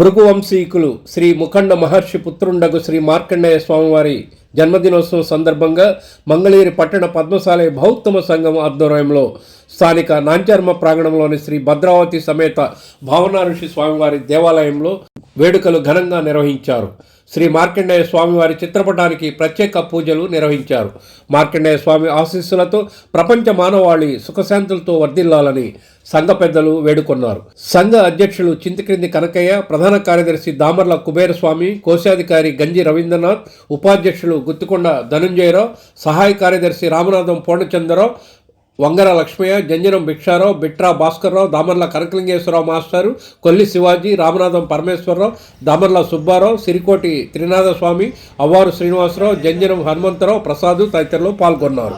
భృగువంశీకులు శ్రీ ముఖండ మహర్షి పుత్రుండగు శ్రీ మార్కండేయ స్వామివారి జన్మదినోత్సవం సందర్భంగా మంగళగిరి పట్టణ పద్మశాలయ బౌత్తమ సంఘం ఆధ్వర్యంలో స్థానిక నాంచర్మ ప్రాంగణంలోని శ్రీ భద్రావతి సమేత భావనా ఋషి స్వామివారి దేవాలయంలో వేడుకలు ఘనంగా నిర్వహించారు. శ్రీ మార్కండేయ స్వామివారి చిత్రపటానికి ప్రత్యేక పూజలు నిర్వహించారు. మార్కండేయ స్వామి ఆశీస్సులతో ప్రపంచ మానవాళి సుఖశాంతులతో వర్ధిల్లాలని సంఘ పెద్దలు వేడుకొన్నారు. సంఘ అధ్యక్షులు చింతక్రింది కనకయ్య ప్రధాన కార్యదర్శి దామర్ల కుబేరస్వామి కోశాధికారి గంజి రవీంద్రనాథ్ ఉపాధ్యక్షులు గుత్తికొండ ధనుంజయరావు సహాయ కార్యదర్శి రామనాథం పూర్ణచంద్రరావు వంగర లక్ష్మయ్య జంజనం భిక్షారావు బిట్రా భాస్కర్రావు దామర్ల కనకలింగేశ్వరరావు మాస్టారు కొల్లి శివాజీ రామనాథం పరమేశ్వరరావు దామర్ల సుబ్బారావు సిరికోటి త్రినాథస్వామి అవ్వారు శ్రీనివాసరావు జంజనం హనుమంతరావు ప్రసాద్ తదితరులు పాల్గొన్నారు.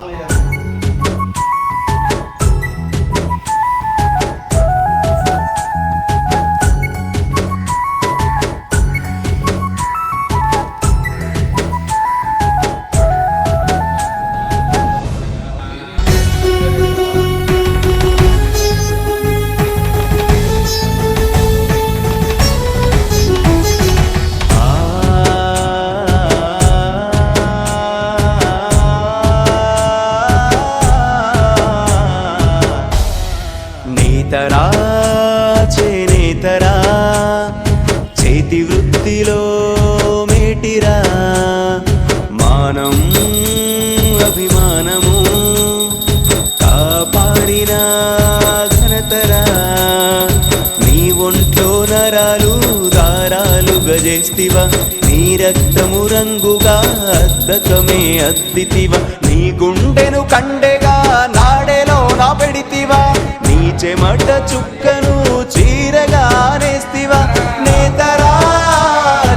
దారాలు నీ రక్తము రంగుగా అద్దకమే అద్దితివా. నీ గుండెను కండెగా నాడేలో నా పెడితివా. నీ చెమట చుక్కను చీరగా నేస్తివా నేతరా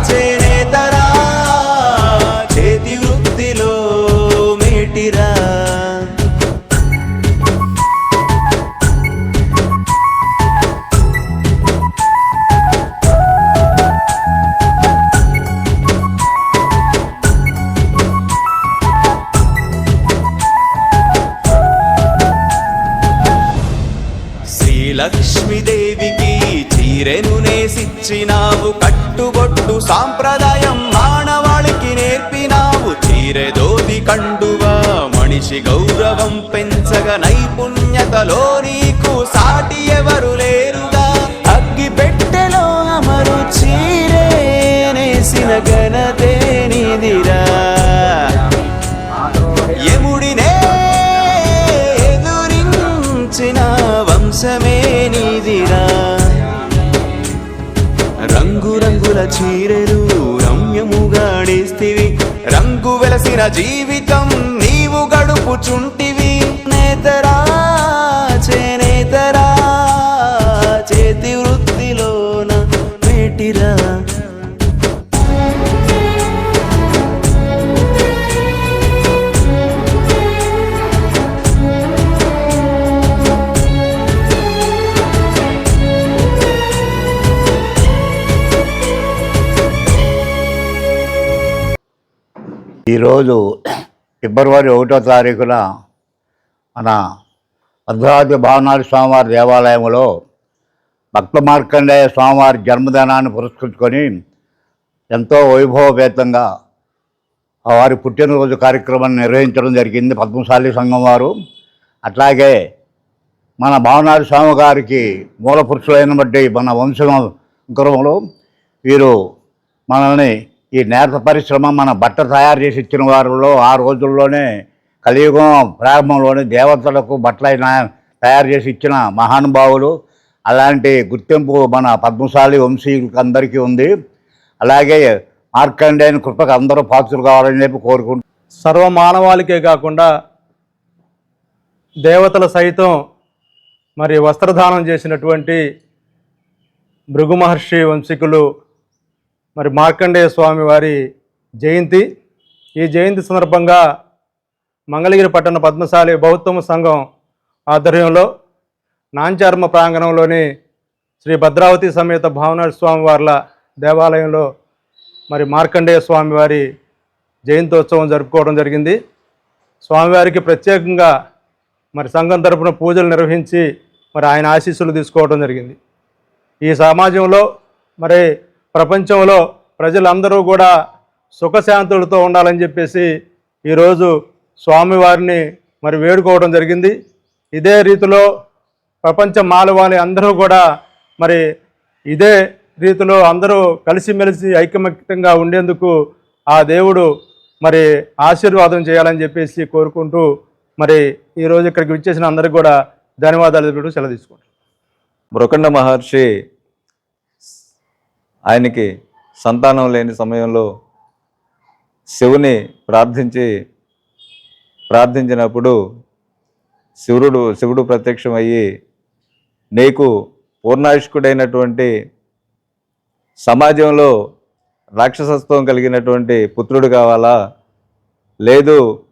చేనేతరా చేతి వృత్తిలో మేటిరా. తెచ్చినావు కట్టుబొట్టు సాంప్రదాయం మానవాళికి నేర్పినావు. చీరెదోది కండువా మనిషి గౌరవం పెంచగ నైపుణ్యతలో చీరలు చీరెలు రమ్యముగాడేస్తివి రంగు వెలసిన జీవితం నీవు గడుపుచుంటివి. నేతరా ఈరోజు ఫిబ్రవరి ఒకటో తారీఖున మన భద్రావతి భావనాథ స్వామివారి దేవాలయంలో భక్త మార్కండేయ స్వామివారి జన్మదినాన్ని పురస్కరించుకొని ఎంతో వైభవపేతంగా వారి పుట్టినరోజు కార్యక్రమాన్ని నిర్వహించడం జరిగింది పద్మశాలి సంఘం వారు. అట్లాగే మన భావనాథ స్వామి గారికి మూల పురుషులైన బట్టి మన వంశంలో వీరు మనల్ని ఈ నేత పరిశ్రమ మన బట్ట తయారు చేసి ఇచ్చిన వారిలో ఆ రోజుల్లోనే కలియుగం ప్రారంభంలోనే దేవతలకు బట్టలైన తయారు చేసి ఇచ్చిన మహానుభావులు అలాంటి గుర్తింపు మన పద్మశాలి వంశీయులకు అందరికీ ఉంది. అలాగే మార్కండేయని కృపకు అందరూ పాత్రలు కావాలని చెప్పి కోరుకుంటున్నాను సర్వమానవాళికే కాకుండా దేవతల సైతం మరి వస్త్రదానం చేసినటువంటి భృగు మహర్షి వంశీకులు మరి మార్కండేయ స్వామి వారి జయంతి. ఈ జయంతి సందర్భంగా మంగళగిరి పట్టణ పద్మశాలి బౌద్ధమ సంఘం ఆధ్వర్యంలో నాంచార్మ ప్రాంగణంలోని శ్రీ భద్రావతి సమేత భావనాథ స్వామి వార్ల దేవాలయంలో మరి మార్కండేయ స్వామివారి జయంతోత్సవం జరుపుకోవడం జరిగింది. స్వామివారికి ప్రత్యేకంగా మరి సంఘం తరపున పూజలు నిర్వహించి మరి ఆయన ఆశీస్సులు తీసుకోవడం జరిగింది. ఈ సమాజంలో మరి ప్రపంచంలో ప్రజలందరూ కూడా సుఖశాంతులతో ఉండాలని చెప్పేసి ఈరోజు స్వామివారిని మరి వేడుకోవడం జరిగింది. ఇదే రీతిలో ప్రపంచ మానవాళి అందరూ కూడా మరి ఇదే రీతిలో అందరూ కలిసిమెలిసి ఐకమత్యంగా ఉండేందుకు ఆ దేవుడు మరి ఆశీర్వాదం చేయాలని చెప్పేసి కోరుకుంటూ మరి ఈరోజు ఇక్కడికి విచ్చేసిన అందరికి కూడా ధన్యవాదాలు తెలుపుతూ సెలవు తీసుకుంటాం మృకండ మహర్షి ఆయనకి సంతానం లేని సమయంలో శివుని ప్రార్థించి ప్రార్థించినప్పుడు శివుడు శివుడు ప్రత్యక్షమయ్యి నీకు పూర్ణాయుష్కుడైనటువంటి సమాజంలో రాక్షసత్వం కలిగినటువంటి పుత్రుడు కావాలా? లేదు.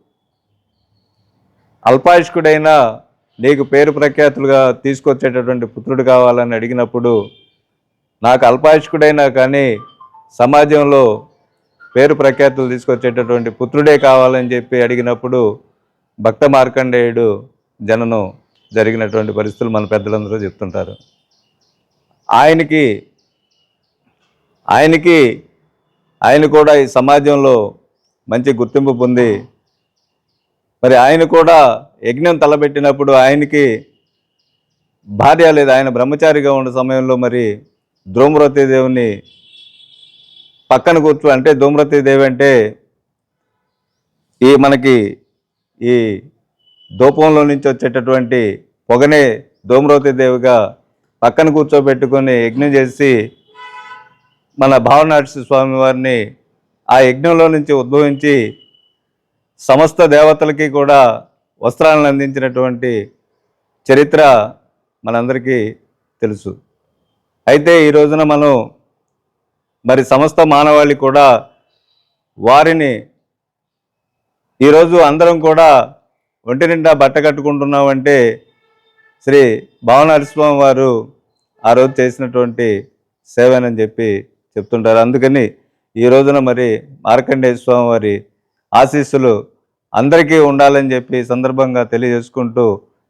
అల్పాయుష్కుడైన నీకు పేరు ప్రఖ్యాతులుగా తీసుకొచ్చేటటువంటి పుత్రుడు కావాలని అడిగినప్పుడు నాకు అల్పాయుష్కుడైనా కానీ సమాజంలో పేరు ప్రఖ్యాతులు తీసుకొచ్చేటటువంటి పుత్రుడే కావాలని చెప్పి అడిగినప్పుడు భక్త మార్కండేయుడు జననం జరిగినటువంటి పరిస్థితులు మన పెద్దలందరూ చెప్తుంటారు. ఆయనకి ఆయనకి ఆయన కూడా ఈ సమాజంలో మంచి గుర్తింపు పొంది మరి ఆయన కూడా యజ్ఞం తలబెట్టినప్పుడు ఆయనకి భార్య లేదు ఆయన బ్రహ్మచారిగా ఉన్న సమయంలో మరి ధూమ్రతి దేవుని పక్కన కూర్చో అంటే ధూమ్రతి దేవి అంటే ఈ మనకి ఈ ధూపంలో నుంచి వచ్చేటటువంటి పొగనే ధూమ్రవతి దేవిగా పక్కన కూర్చోబెట్టుకొని యజ్ఞం చేసి మన భావనాటి స్వామి వారిని ఆ యజ్ఞంలో నుంచి ఉద్భవించి సమస్త దేవతలకి కూడా వస్త్రాలను అందించినటువంటి చరిత్ర మనందరికీ తెలుసు. అయితే ఈ రోజున మనం మరి సమస్త మానవాళి కూడా వారిని ఈరోజు అందరం కూడా ఒంటి నిండా బట్ట కట్టుకుంటున్నామంటే శ్రీ భావనరస్వామి వారు ఆ రోజు చేసినటువంటి సేవనని చెప్పి చెప్తుంటారు. అందుకని ఈ రోజున మరి మార్కండేయ స్వామి వారి ఆశీస్సులు అందరికీ ఉండాలని చెప్పి సందర్భంగా తెలియజేసుకుంటూ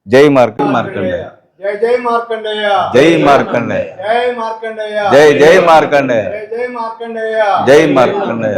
జై మార్క మార్కండేయ. జై జై మార్కండేయ జై మార్కండేయ జై మార్కండేయ జై జై మార్కండేయ జై మార్కండేయ జై మార్కండేయ